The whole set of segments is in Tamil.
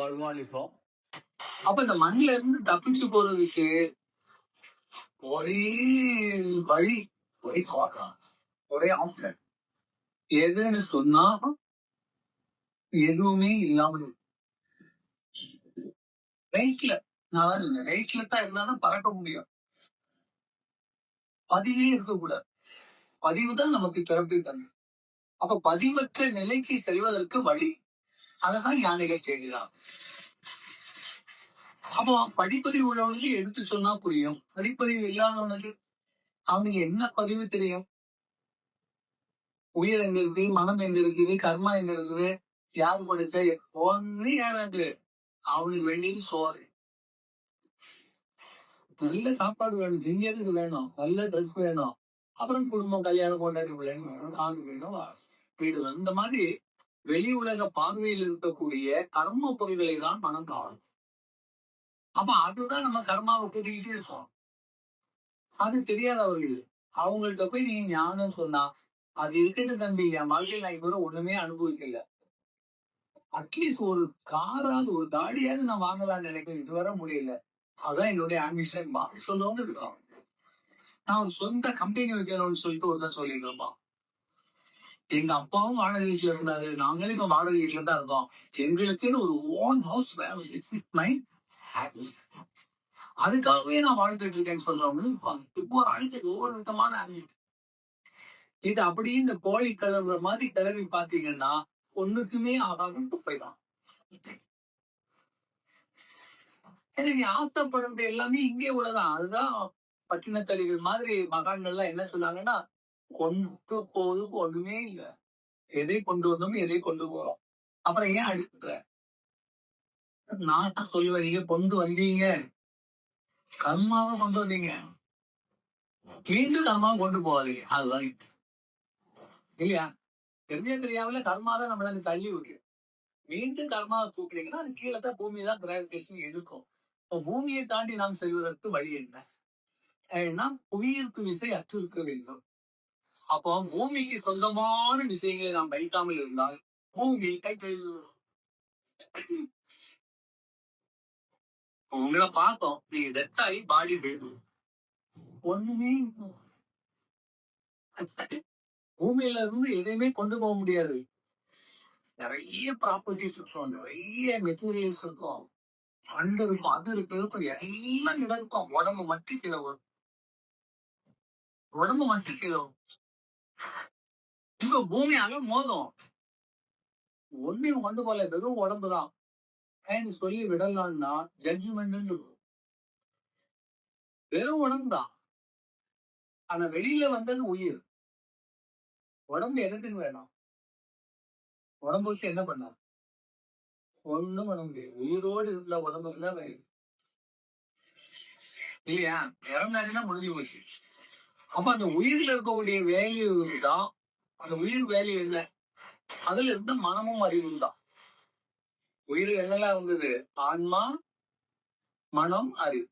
வருமானிப்போம். அப்ப இந்த மண்ணில இருந்து தப்பிச்சு போறதுக்கு ஒரே வழி ஒரே காரணம் ஒரே ஆப்ஷன் எதுன்னு சொன்னா எதுவுமே இல்லாமல் வெயிட்ல நான் வெயிட்ல தான் இருந்தாலும் பறக்க முடியும். பதிவே இருக்கக்கூடாது. பதிவு தான் நமக்கு பிறப்பு தன்மை அப்ப பதிவற்ற நிலைக்கு செல்வதற்கு வழி அதான் யானைகள் செய்கிறான் அப்போ படிப்பறிவு உள்ளவனுக்கு எடுத்து சொன்னா புரியும். படிப்பறிவு இல்லாதவனுக்கு அவனுக்கு என்ன பதிவு தெரியும்? உயிர் எங்க இருக்கு மனம் எங்க இருக்குது? கர்மா எங்க இருக்குது? யார் படிச்ச ஒன்னு யாராது. அவனுக்கு வேண்டியது சோறு. நல்ல சாப்பாடு வேணும். திங்கிறதுக்கு வேணும். நல்ல ட்ரெஸ் வேணும். அப்புறம் குடும்பம் கல்யாணம் கொண்டாடி வேணும். காது வேணும் வீடு. இந்த மாதிரி வெளி உலக பார்வையில் இருக்கக்கூடிய கர்ம பொருள்களை தான் மனம் காணும். அப்ப அதுதான் நம்ம கர்மாவை கூட்டிக்கிட்டே இருக்கோம். அது தெரியாதவர்கள் அவங்கள்ட்ட போய் நீங்க ஞானம் சொன்னா அது இருக்கட்டு தம்பி என் வாழ்க்கையில் நான் இதுவரை ஒண்ணுமே அனுபவிக்கல. அட்லீஸ்ட் ஒரு காராவது ஒரு காடியாவது நான் வாங்கலாம்னு நினைக்கிறேன். இதுவரை முடியல. அதான் என்னுடைய ஆம்பிஷன் சொல்லவும் இருக்கோம். நான் ஒரு சொந்த கம்பெனி வைக்கணும்னு சொல்லிட்டு ஒருத்தன் சொல்லியிருக்கோம் எங்க அப்பாவும் வாடகை வீட்டுல இருந்தாரு. நாங்களும் இப்ப வாடகை வீட்டுல தான் இருக்கோம். எங்களுக்குன்னு ஒரு ஓன் ஹவுஸ் மை ஹாப்பி அதுக்காகவே நான் வாழ்ந்துட்டு இருக்கேன்னு சொல்றவங்க இருப்பாங்க. இப்போ வாழ்க்கைக்கு ஒவ்வொரு விதமான இது அப்படியே இந்த கோழி கிளம்புற மாதிரி கிளம்பி பாத்தீங்கன்னா ஒண்ணுக்குமே ஆகாத குப்பை தான் எனக்கு ஆசைப்படுறது எல்லாமே இங்கே உள்ளதான். அதுதான் பட்டினத்தடிகள் மாதிரி மகான்கள்லாம் என்ன சொன்னாங்கன்னா கொண்டு போது ஒண்ணுமே இல்ல. எதை கொண்டு வந்தோம் எதை கொண்டு போறோம். அப்புறம் ஏன் அடுக்குற நான் தான் சொல்லுவேன் நீங்க கொண்டு வந்தீங்க. கர்மாவை கொண்டு வந்தீங்க. மீண்டும் கர்மாவை கொண்டு போகாதீங்க. அதுதான் இல்லையா? தெரிஞ்ச தெரியாமல கர்மாவை நம்மள தள்ளி விட்டு மீண்டும் கர்மாவை தூக்குறீங்கன்னா அது கீழே தான் பூமி தான் கிராவிடேஷன் எடுக்கும் இப்போ பூமியை தாண்டி நாம் செல்வதற்கு வழி என்ன? ஏன்னா புவியீர்ப்பு விசை அற்று இருக்க வேண்டும் அப்போ பூமிக்கு சொந்தமான விஷயங்களை நாம் பயிட்டாமல் இருந்தால் பூமி கை உங்களை பார்த்தோம். நீங்க டெத்தாயி பாடி போயிடும் ஒண்ணுமே பூமியில இருந்து எதையுமே கொண்டு போக முடியாது. நிறைய ப்ராப்பர்ட்டிஸ் இருக்கும். நிறைய மெட்டீரியல்ஸ் இருக்கும். ஃபண்ட் இருக்கும் அது இருக்கு இருக்கும். எல்லாம் இடம் இருக்கும். உடம்பு மட்டும் கிலோ உடம்பு மட்டும் கிலோ உங்க பூமி அங்க மோதும். ஒன்னையும் வந்து போல வெறும் உடம்புதான். ஏன்னு சொல்லி விடலாம்னா ஜட்ஜ்மெண்ட் வெறும் உடம்பு தான் ஆனா வெளியில வந்தது உயிர். உடம்பு எதுக்குன்னு வேணும்? உடம்பு வச்சு என்ன பண்ண ஒண்ணும் பண்ண முடியாது. உயிரோடு இருந்த உடம்புக்கு தான் வேணும் இல்லையா? இறந்தாருன்னா முடிஞ்சு போச்சு. அப்ப அந்த உயிர்ல இருக்கக்கூடிய வேல்யூ தான் அந்த உயிர் வேலை என்ன? அதுல இருந்த மனமும் அறிவும் தான் உயிர் என்னெல்லாம் இருந்தது? ஆன்மா மனம் அறிவு.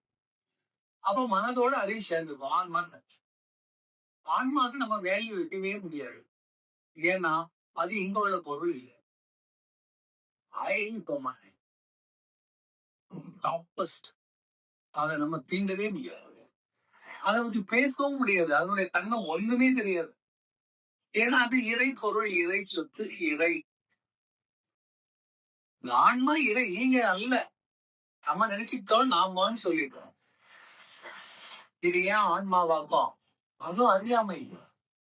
அப்ப மனதோட அறிவு சேர்ந்துக்கும். ஆன்மான்னு ஆன்மாவுக்கு நம்ம வேல்யூ வைக்கவே முடியாது. ஏன்னா அது இங்க உள்ள பொருள் இல்லை. டாப்பஸ்ட் அதை நம்ம தீண்டவே முடியாது. அதை பத்தி பேசவும் முடியாது. அதனுடைய தன்மை ஒண்ணுமே தெரியாது. ஏன்னா அது இறை பொருள் இறை சொத்து இறை ஆன்மா இறை நீங்க அல்ல. நம்ம நினைச்சுக்கிட்டோம் நாமான்னு சொல்லிட்டோம். இது ஏன் ஆன்மாவாக்கும் அதுவும் அறியாமை